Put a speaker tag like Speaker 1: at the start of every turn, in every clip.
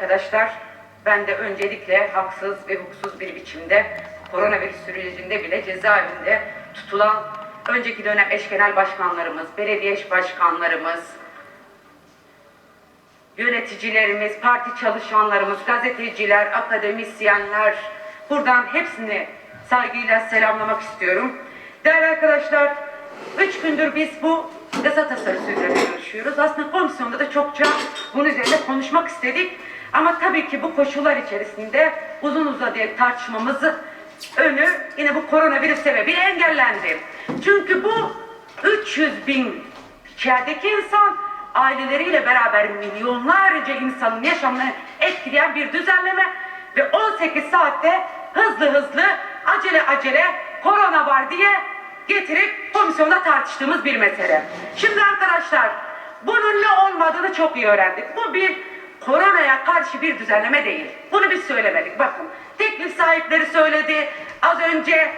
Speaker 1: arkadaşlar, ben de öncelikle haksız ve hukuksuz bir biçimde koronavirüs sürecinde bile cezaevinde tutulan önceki dönem eş genel başkanlarımız, belediye eş başkanlarımız, yöneticilerimiz, parti çalışanlarımız, gazeteciler, akademisyenler, buradan hepsini saygıyla selamlamak istiyorum. Değerli arkadaşlar, üç gündür biz bu yasa tasarısı üzerine görüşüyoruz. Aslında komisyonda da çokça bunun üzerinde konuşmak istedik. Ama tabii ki bu koşullar içerisinde uzun uzadıya tartışmamızı önü yine bu koronavirüs sebebiyle engellendi. Çünkü bu 300 bin içerideki insan aileleriyle beraber milyonlarca insanın yaşamını etkileyen bir düzenleme ve 18 saatte hızlı hızlı acele acele korona var diye getirip komisyonda tartıştığımız bir mesele. Şimdi arkadaşlar bunun ne olmadığını çok iyi öğrendik. Bu bir koronaya karşı bir düzenleme değil. Bunu biz söylemedik. Bakın teklif sahipleri söyledi. Az önce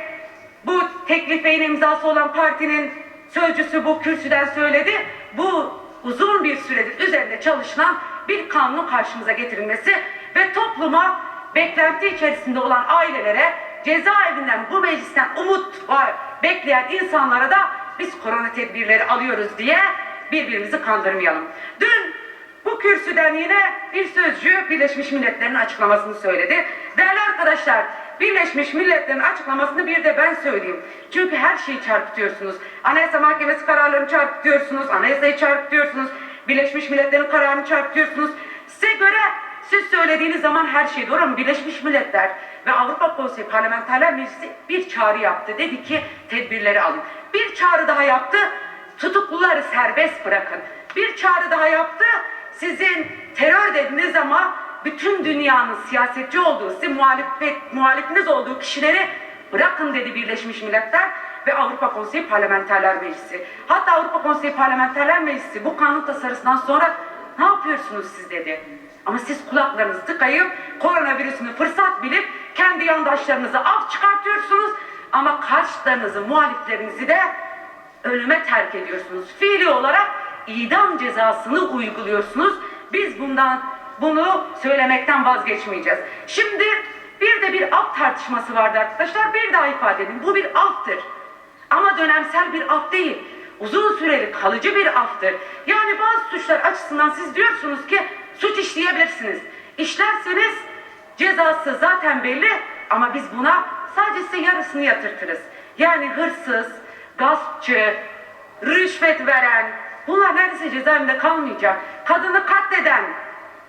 Speaker 1: bu teklif beyin imzası olan partinin sözcüsü bu kürsüden söyledi. Bu uzun bir süredir üzerinde çalışılan bir kanun karşımıza getirilmesi ve topluma beklenti içerisinde olan ailelere cezaevinden bu meclisten umut var bekleyen insanlara da biz korona tedbirleri alıyoruz diye birbirimizi kandırmayalım. Dün bu kürsüden yine bir sözcü Birleşmiş Milletler'in açıklamasını söyledi. Değerli arkadaşlar, Birleşmiş Milletler'in açıklamasını bir de ben söyleyeyim. Çünkü her şeyi çarpıtıyorsunuz. Anayasa Mahkemesi kararlarını çarpıtıyorsunuz, anayasayı çarpıtıyorsunuz, Birleşmiş Milletler'in kararını çarpıtıyorsunuz. Size göre siz söylediğiniz zaman her şey doğru ama Birleşmiş Milletler ve Avrupa Konseyi Parlamenterler Meclisi bir çağrı yaptı. Dedi ki tedbirleri alın. Bir çağrı daha yaptı. Tutukluları serbest bırakın. Bir çağrı daha yaptı. Sizin terör dediniz ama bütün dünyanın siyasetçi olduğu, sizin muhalefet, muhalifiniz olduğu kişileri bırakın dedi Birleşmiş Milletler ve Avrupa Konseyi Parlamenterler Meclisi. Hatta Avrupa Konseyi Parlamenterler Meclisi bu kanun tasarısından sonra ne yapıyorsunuz siz dedi. Ama siz kulaklarınızı tıkayıp koronavirüsünü fırsat bilip kendi yandaşlarınızı af çıkartıyorsunuz ama karşılarınızı, muhaliflerinizi de ölüme terk ediyorsunuz. Fiili olarak idam cezasını uyguluyorsunuz. Biz bundan bunu söylemekten vazgeçmeyeceğiz. Şimdi bir de bir af tartışması vardı arkadaşlar. Bir daha ifade edin. Bu bir aftır. Ama dönemsel bir af değil. Uzun süreli kalıcı bir aftır. Yani bazı suçlar açısından siz diyorsunuz ki suç işleyebilirsiniz. İşlerseniz cezası zaten belli ama biz buna sadece size yarısını yatırtırız. Yani hırsız, gaspçı, rüşvet veren bunlar neredeyse cezaevinde kalmayacak. Kadını katleden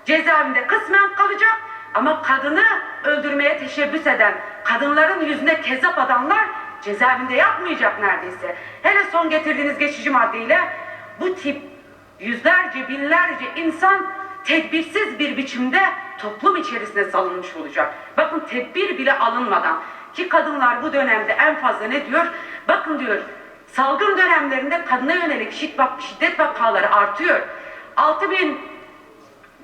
Speaker 1: cezaevinde kısmen kalacak ama kadını öldürmeye teşebbüs eden, kadınların yüzüne kezap adanlar cezaevinde yatmayacak neredeyse. Hele son getirdiğiniz geçici maddeyle bu tip yüzlerce binlerce insan tedbirsiz bir biçimde toplum içerisine salınmış olacak. Bakın tedbir bile alınmadan ki kadınlar bu dönemde en fazla ne diyor? Bakın diyor salgın dönemlerinde kadına yönelik şiddet, vakaları artıyor. 6000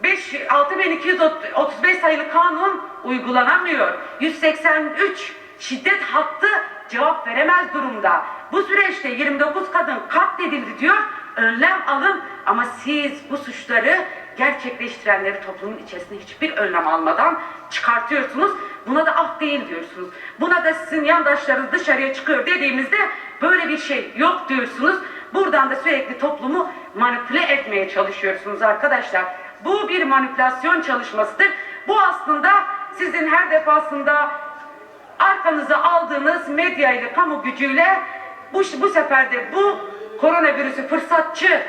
Speaker 1: 5 6235 sayılı kanun uygulanamıyor. 183 şiddet hattı cevap veremez durumda. Bu süreçte 29 kadın katledildi diyor. Önlem alın ama siz bu suçları gerçekleştirenleri toplumun içerisinde hiçbir önlem almadan çıkartıyorsunuz. Buna da af değil diyorsunuz. Buna da sizin yandaşlarınız dışarıya çıkıyor dediğimizde böyle bir şey yok diyorsunuz. Buradan da sürekli toplumu manipüle etmeye çalışıyorsunuz arkadaşlar. Bu bir manipülasyon çalışmasıdır. Bu aslında sizin her defasında arkanıza aldığınız medya ile kamu gücüyle bu, bu sefer de bu koronavirüsü fırsatçı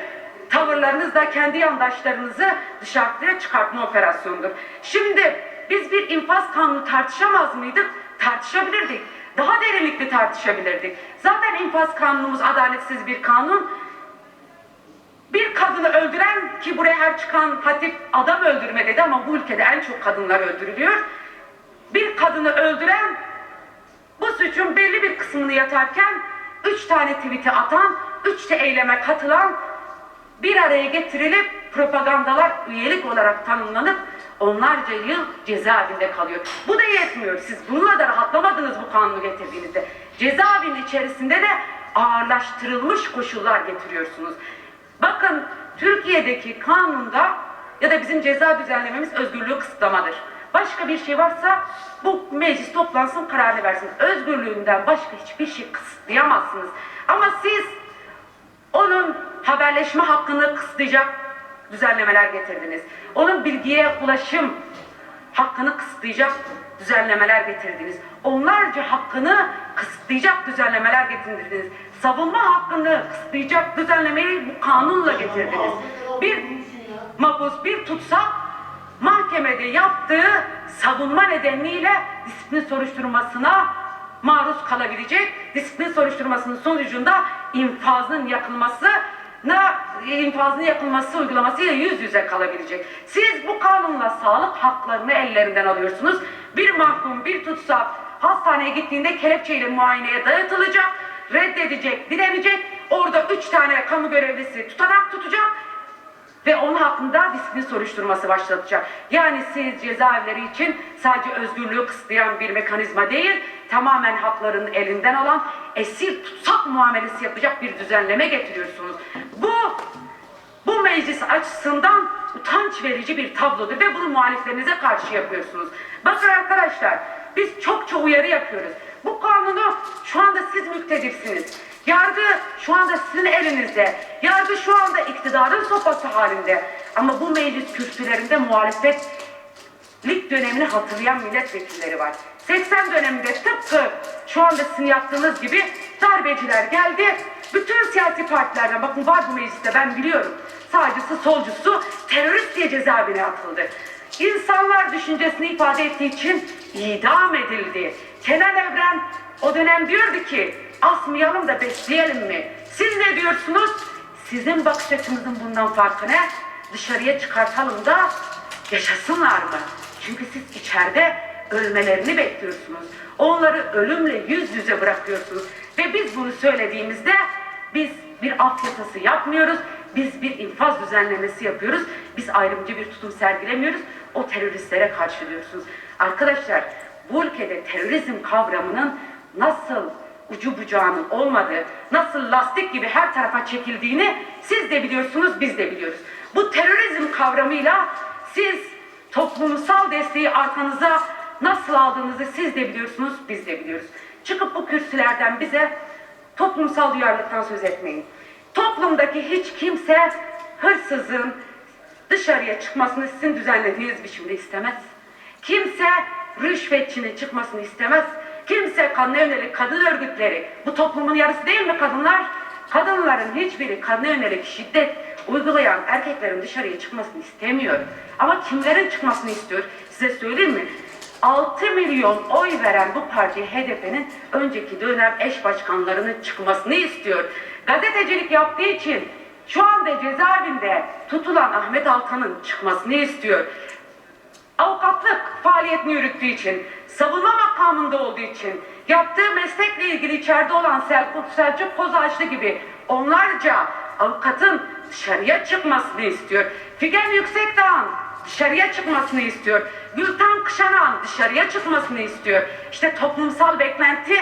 Speaker 1: tavırlarınızla kendi yandaşlarınızı dışarıya çıkartma operasyonudur. Şimdi biz bir infaz kanunu tartışamaz mıydık? Tartışabilirdik. Daha derinlikli tartışabilirdik. Zaten infaz kanunumuz adaletsiz bir kanun. Bir kadını öldüren ki buraya her çıkan hatip adam öldürme dedi ama bu ülkede en çok kadınlar öldürülüyor. Bir kadını öldüren bu suçun belli bir kısmını yatarken üç tane tweet'i atan, üç de eyleme katılan bir araya getirilip propagandalar üyelik olarak tanımlanıp onlarca yıl cezaevinde kalıyor. Bu da yetmiyor. Siz bununla da rahatlamadınız bu kanunu getirdiğinizde. Cezaevinin içerisinde de ağırlaştırılmış koşullar getiriyorsunuz. Bakın Türkiye'deki kanunda ya da bizim ceza düzenlememiz özgürlüğü kısıtlamadır. Başka bir şey varsa bu meclis toplansın kararını versin. Özgürlüğünden başka hiçbir şey kısıtlayamazsınız. Ama siz onun haberleşme hakkını kısıtlayacak düzenlemeler getirdiniz. Onun bilgiye ulaşım hakkını kısıtlayacak düzenlemeler getirdiniz. Onlarca hakkını kısıtlayacak düzenlemeler getirdiniz. Savunma hakkını kısıtlayacak düzenlemeyi bu kanunla getirdiniz. Bir mabuz, bir tutsak mahkemede yaptığı savunma nedeniyle disiplin soruşturmasına maruz kalabilecek. Disiplin soruşturmasının sonucunda infazın yakılmasına infazın yakılması uygulamasıyla yüz yüze kalabilecek. Siz bu kanunla sağlık haklarını ellerinden alıyorsunuz. Bir mahkum, bir tutsak hastaneye gittiğinde kelepçeyle muayeneye dayatılacak, reddedecek, direnecek. Orada üç tane kamu görevlisi tutanak tutacak ve onun hakkında disiplin soruşturması başlatacak. Yani siz cezaevleri için sadece özgürlüğü kısıtlayan bir mekanizma değil, tamamen haklarını elinden alan, esir tutsak muamelesi yapacak bir düzenleme getiriyorsunuz. Bu, bu meclis açısından utanç verici bir tablodur ve bunu muhaliflerinize karşı yapıyorsunuz. Bakın arkadaşlar, biz çokça uyarı yapıyoruz. Bu kanunu şu anda siz müktedirsiniz. Yargı şu anda sizin elinizde. Yargı şu anda iktidarın sopası halinde. Ama bu meclis kürsülerinde muhalefetlik dönemini hatırlayan milletvekilleri var. 80 döneminde tıpkı şu anda sizin yaptığınız gibi darbeciler geldi. Bütün siyasi partilerden bakın var bu mecliste ben biliyorum. Sağcısı solcusu terörist diye cezaevine atıldı. İnsanlar düşüncesini ifade ettiği için idam edildi. Kenan Evren o dönem diyordu ki asmayalım da besleyelim mi? Siz ne diyorsunuz? Sizin bakış açınızın bundan farkı ne? Dışarıya çıkartalım da yaşasınlar mı? Çünkü siz içeride ölmelerini bekliyorsunuz. Onları ölümle yüz yüze bırakıyorsunuz. Ve biz bunu söylediğimizde biz bir af yasası yapmıyoruz. Biz bir infaz düzenlemesi yapıyoruz. Biz ayrımcı bir tutum sergilemiyoruz. O teröristlere karşı diyorsunuz. Arkadaşlar bu ülkede terörizm kavramının nasıl ucu bucağının olmadığı, nasıl lastik gibi her tarafa çekildiğini siz de biliyorsunuz, biz de biliyoruz. Bu terörizm kavramıyla siz toplumsal desteği arkanıza nasıl aldığınızı siz de biliyorsunuz, biz de biliyoruz. Çıkıp bu kürsülerden bize toplumsal duyarlılıktan söz etmeyin. Toplumdaki hiç kimse hırsızın dışarıya çıkmasını sizin düzenlediğiniz biçimde istemez. Kimse rüşvetçinin çıkmasını istemez. Kimse kadına yönelik kadın örgütleri, bu toplumun yarısı değil mi kadınlar? Kadınların hiçbiri kadına yönelik şiddet uygulayan erkeklerin dışarıya çıkmasını istemiyor. Ama kimlerin çıkmasını istiyor? Size söyleyeyim mi? 6 milyon oy veren bu parti HDP'nin önceki dönem eş başkanlarının çıkmasını istiyor. Gazetecilik yaptığı için şu anda cezaevinde tutulan Ahmet Altan'ın çıkmasını istiyor avukatlık faaliyetini yürüttüğü için, savunma makamında olduğu için, yaptığı meslekle ilgili içeride olan Selçuk, Selçuk Kozağaçlı gibi onlarca avukatın dışarıya çıkmasını istiyor. Figen Yüksekdağ'ın dışarıya çıkmasını istiyor. Gülten Kışanan dışarıya çıkmasını istiyor. İşte toplumsal beklenti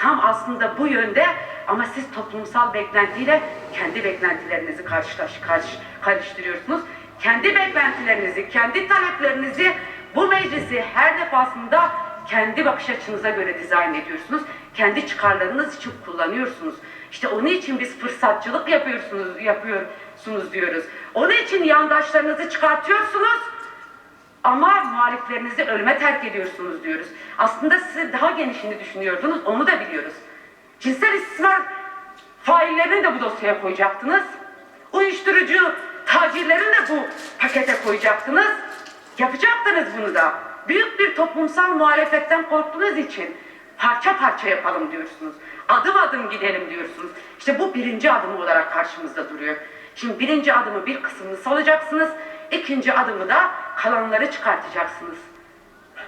Speaker 1: tam aslında bu yönde ama siz toplumsal beklentiyle kendi beklentilerinizi karşılaş, karşı, karıştırıyorsunuz kendi beklentilerinizi, kendi taleplerinizi bu meclisi her defasında kendi bakış açınıza göre dizayn ediyorsunuz. Kendi çıkarlarınız için kullanıyorsunuz. İşte onun için biz fırsatçılık yapıyorsunuz, yapıyorsunuz diyoruz. Onun için yandaşlarınızı çıkartıyorsunuz ama muhaliflerinizi ölüme terk ediyorsunuz diyoruz. Aslında siz daha genişini düşünüyordunuz, onu da biliyoruz. Cinsel istismar faillerini de bu dosyaya koyacaktınız. Uyuşturucu tacirlerini de bu pakete koyacaktınız. Yapacaktınız bunu da. Büyük bir toplumsal muhalefetten korktuğunuz için parça parça yapalım diyorsunuz. Adım adım gidelim diyorsunuz. İşte bu birinci adım olarak karşımızda duruyor. Şimdi birinci adımı bir kısmını salacaksınız. ikinci adımı da kalanları çıkartacaksınız.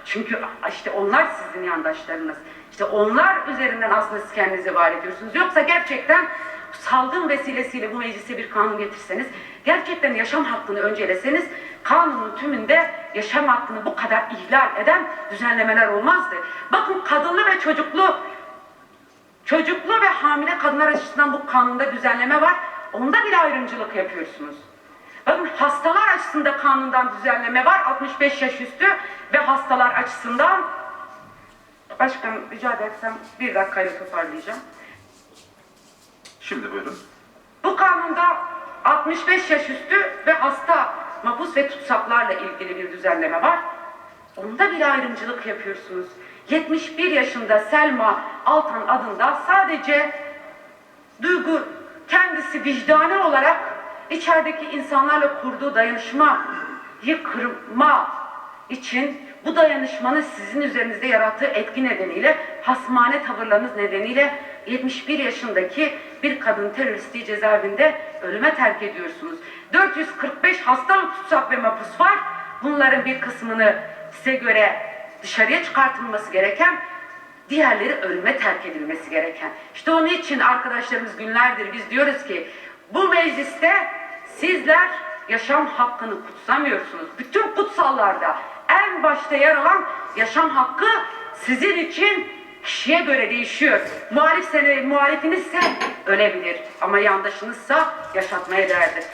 Speaker 1: Çünkü işte onlar sizin yandaşlarınız. İşte onlar üzerinden aslında siz kendinizi var ediyorsunuz. Yoksa gerçekten salgın vesilesiyle bu meclise bir kanun getirseniz, gerçekten yaşam hakkını önceleseniz, kanunun tümünde yaşam hakkını bu kadar ihlal eden düzenlemeler olmazdı. Bakın kadınlı ve çocuklu, çocuklu ve hamile kadınlar açısından bu kanunda düzenleme var. Onda bile ayrımcılık yapıyorsunuz. Bakın hastalar açısından kanundan düzenleme var 65 yaş üstü ve hastalar açısından Başkanım rica etsem bir dakikayla toparlayacağım.
Speaker 2: Şimdi buyurun.
Speaker 1: Bu kanunda 65 yaş üstü ve hasta mapus ve tutsaklarla ilgili bir düzenleme var. Onda bir ayrımcılık yapıyorsunuz. 71 yaşında Selma Altan adında sadece duygu kendisi vicdani olarak içerideki insanlarla kurduğu dayanışmayı kırma için bu dayanışmanın sizin üzerinizde yarattığı etki nedeniyle hasmane tavırlarınız nedeniyle 71 yaşındaki bir kadın teröristi cezaevinde ölüme terk ediyorsunuz. 445 hasta tutsak ve mapus var. Bunların bir kısmını size göre dışarıya çıkartılması gereken diğerleri ölüme terk edilmesi gereken. İşte onun için arkadaşlarımız günlerdir biz diyoruz ki bu mecliste sizler yaşam hakkını kutsamıyorsunuz. Bütün kutsallarda en başta yer alan yaşam hakkı sizin için kişiye göre değişiyor. Muhalif sene, muhalifinizse ölebilir ama yandaşınızsa yaşatmaya değerdir.